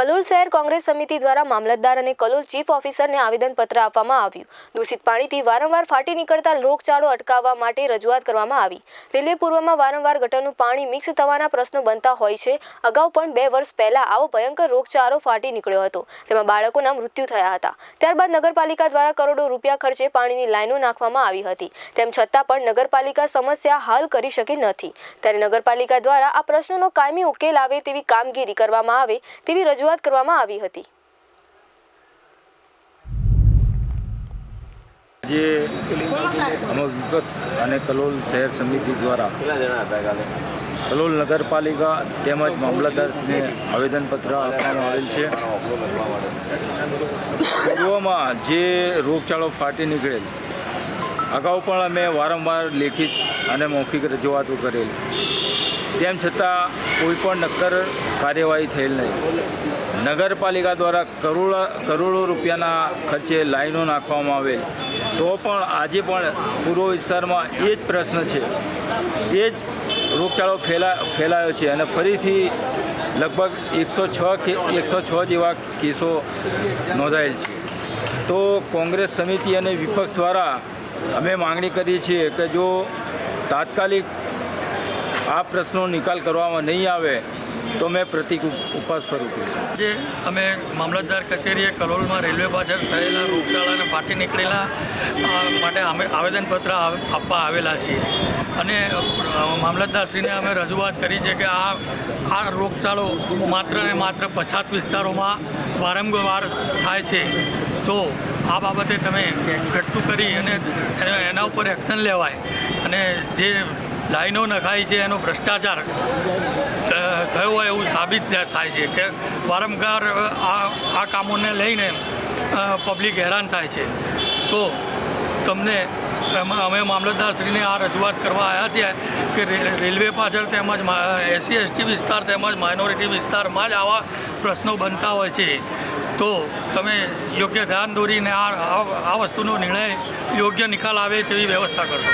કલોલ શહેર કોંગ્રેસ સમિતિ દ્વારા મામલતદાર અને કલોલ ચીફ ઓફિસરને આવેદનપત્ર આપવામાં આવ્યું. દૂષિત પાણીથી વારંવાર ફાટી નીકળતા રોગચાળો અટકાવવા માટે રજૂઆત કરવામાં આવી. રેલવે પૂર્વમાં વારંવાર ગટરનું પાણી મિક્સ થવાના પ્રશ્નો બનતા હોય છે. અગાઉ પણ બે વર્ષ પહેલા આવો ભયંકર રોગચાળો ફાટી નીકળ્યો હતો. તેમાં બાળકોના મૃત્યુ થયા હતા. ત્યારબાદ નગરપાલિકા દ્વારા કરોડો રૂપિયા ખર્ચે પાણીની લાઈનો નાખવામાં આવી હતી. તેમ છતાં પણ નગરપાલિકા સમસ્યા હાલ કરી શકી નથી. ત્યારે નગરપાલિકા દ્વારા આ પ્રશ્નોનો કાયમી ઉકેલ આવે તેવી કામગીરી કરવામાં આવે તેવી રજૂઆત કરવામાં આવી હતી. જે વિપક્ષ અને કલોલ શહેર સમિતિ દ્વારા કલોલ નગરપાલિકા તેમજ મામલતદારશ્રીને આવેદનપત્ર આપવામાં આવેલ છે. પૂર્વમાં જે રોગચાળો ફાટી નીકળેલ, અગાઉ પણ અમે વારંવાર લેખિત અને મૌખિક રજૂઆતો કરેલી. તેમ છતાં કોઈ પણ નક્કર કાર્યવાહી થયેલ નહીં. નગરપાલિકા દ્વારા કરોડો કરોડો રૂપિયાના ખર્ચે લાઈનો નાખવામાં આવેલ. તો પણ આજે પણ પૂર્વ વિસ્તારમાં એ જ પ્રશ્ન છે. એ જ રોગચાળો ફેલા, ફેલાયો છે અને ફરીથી લગભગ એકસો છ કે, એકસો છ જેવા કેસો નોંધાયેલ છે. તો કોંગ્રેસ સમિતિ અને વિપક્ષ દ્વારા અમે માંગણી કરીએ છીએ કે જો તાત્કાલિક આ પ્રશ્નો નિકાલ કરવામાં નહીં આવે તો મેં પ્રતિક ઉપવાસ પર ઉતરીશું આજે અમે મામલતદાર કચેરીએ કલોલમાં રેલવે પાછળ થયેલા રોગચાળાને ફાટી નીકળેલા માટે અમે આવેદનપત્ર આવ- આપવા આવેલા છીએ. અને મામલતદારશ્રીને અમે રજૂઆત કરી છે કે આ આ રોગચાળો માત્ર ને માત્ર પછાત વિસ્તારોમાં વારંવાર થાય છે. તો આ બાબતે તમે ઘટતું કરી અને એના ઉપર એક્શન લેવાય. અને જે લાઈનો નખાઈ છે, એનો ભ્રષ્ટાચાર થયો હોય એવું સાબિત થાય છે કે વારંવાર આ આ કામોને લઈને પબ્લિક હેરાન થાય છે. તો તમને અમે મામલતદારશ્રીને આ રજૂઆત કરવા આવ્યા છીએ કે રેલવે પાછળ તેમજ એસસી એસટી વિસ્તાર તેમજ માઇનોરિટી વિસ્તારમાં જ આવા પ્રશ્નો બનતા હોય છે. તો તમે યોગ્ય ધ્યાન દોરીને આ- આ વસ્તુનો નિર્ણય, યોગ્ય નિકાલ આવે તેવી વ્યવસ્થા કરશો.